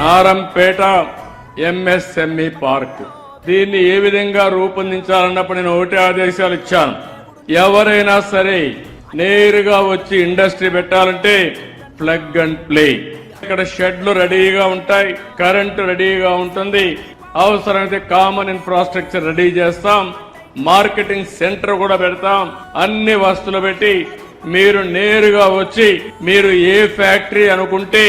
Narampeta MSME park. దీన్ని ఏ విధంగా రూపొందించాలన్నప్పుడు నేను ఒకటే ఆదేశాలు ఇచ్చాను. ఎవరైనా సరే నేరుగా వచ్చి ఇండస్ట్రీ పెట్టాలంటే ప్లగ్ అండ్ ప్లే. ఇక్కడ షెడ్లు రెడీగా ఉంటాయి కరెంటు రెడీగా ఉంటుంది. అవసరమైతే కామన్ ఇన్ఫ్రాస్ట్రక్చర్ రెడీ చేస్తాం. మార్కెటింగ్ సెంటర్ కూడా పెడతాం. అన్ని వస్తువులు పెట్టి మీరు నేరుగా వచ్చి మీరు ఏ ఫ్యాక్టరీ అనుకుంటే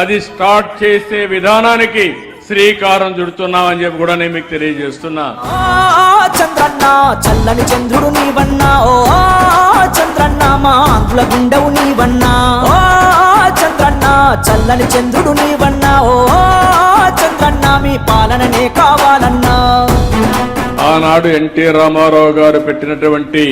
అది స్టార్ట్ చేసే విధానానికి శ్రీకారం చుడుతున్నామని చెప్పి కూడా నేను మీకు తెలియజేస్తున్నా. చంద్రన్న చల్లని చంద్రుడు నీవన్నా. ఓ ఆంధ్రుల నీవన్నా. ఓ చంద్రన్న చల్లని చంద్రుడు నీవన్నా. ఓ చంద్రన్న మీ పాలననే కావాలన్నా. ఆనాడు ఎన్టీ రామారావు గారు పెట్టినటువంటి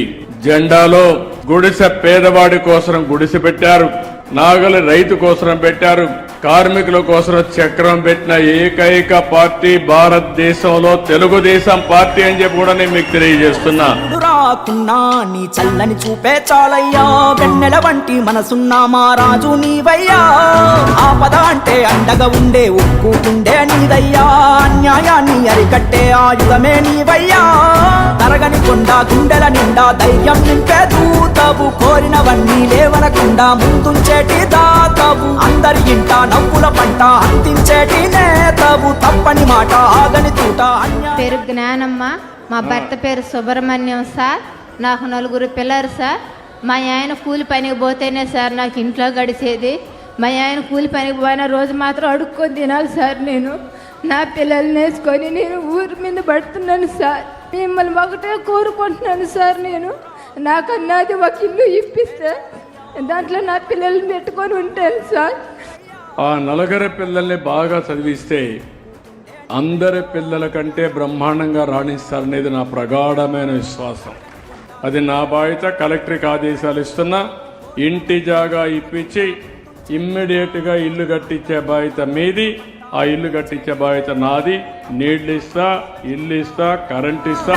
జెండాలో గుడిసె పేదవాడి కోసం గుడిసె పెట్టారు. నాగలి రైతు కోసం పెట్టారు. కార్మికుల కోసం చక్రం పెట్టిన ఏకైక పార్టీ భారతదేశంలో తెలుగుదేశం పార్టీ అని చెప్పి కూడా నేను మీకు తెలియజేస్తున్నా. రాకున్నా నీ చల్లని చూపే చాలయ్యా. వెన్నెల వంటి మనసున్న మా రాజు నీవయ్యా. ఆపద అంటే అండగా ఉండే ఉక్కు నీదయ్యా. అన్యాయాన్ని అరికట్టే ఆయుధమే నీవయ్యా. తరగని కొండ గుండెల నిండా ధైర్యం నింపే దూతవు కోరినవన్నీ లేవనకుండా ముందుంచేటిదా అందరి ఇంట నవ్వుల పంట అందించేటి నేతవు తప్పని మాట ఆగని తూట పేరు జ్ఞానమ్మ. మా భర్త పేరు సుబ్రహ్మణ్యం సార్. నాకు నలుగురు పిల్లలు సార్. మా ఆయన కూలి పనికి పోతేనే సార్ నాకు ఇంట్లో గడిచేది. మా ఆయన కూలి పనికి పోయిన రోజు మాత్రం అడుక్కొని తినాలి సార్ నేను. నా పిల్లల్ని వేసుకొని నేను ఊరి మీద పడుతున్నాను సార్. మిమ్మల్ని ఒకటే కోరుకుంటున్నాను సార్ నేను. నాకన్నాది ఒక ఇల్లు ఇప్పిస్తే దాంట్లో నా పిల్లల్ని పెట్టుకొని ఉంటాను సార్. ఆ నలుగురి పిల్లల్ని బాగా చదివిస్తే అందరి పిల్లల కంటే బ్రహ్మాండంగా రాణిస్తారనేది నా ప్రగాఢమైన విశ్వాసం. అది నా బాధ్యత కలెక్టర్కి ఆదేశాలు ఇస్తున్నా ఇంటి జాగా ఇప్పించి ఇమ్మీడియట్గా ఇల్లు కట్టించే బాధ్యత మీది ఆ ఇల్లు కట్టించే బాధ్యత నాది. నీళ్ళు ఇస్తా ఇల్లు ఇస్తా కరెంట్ ఇస్తా.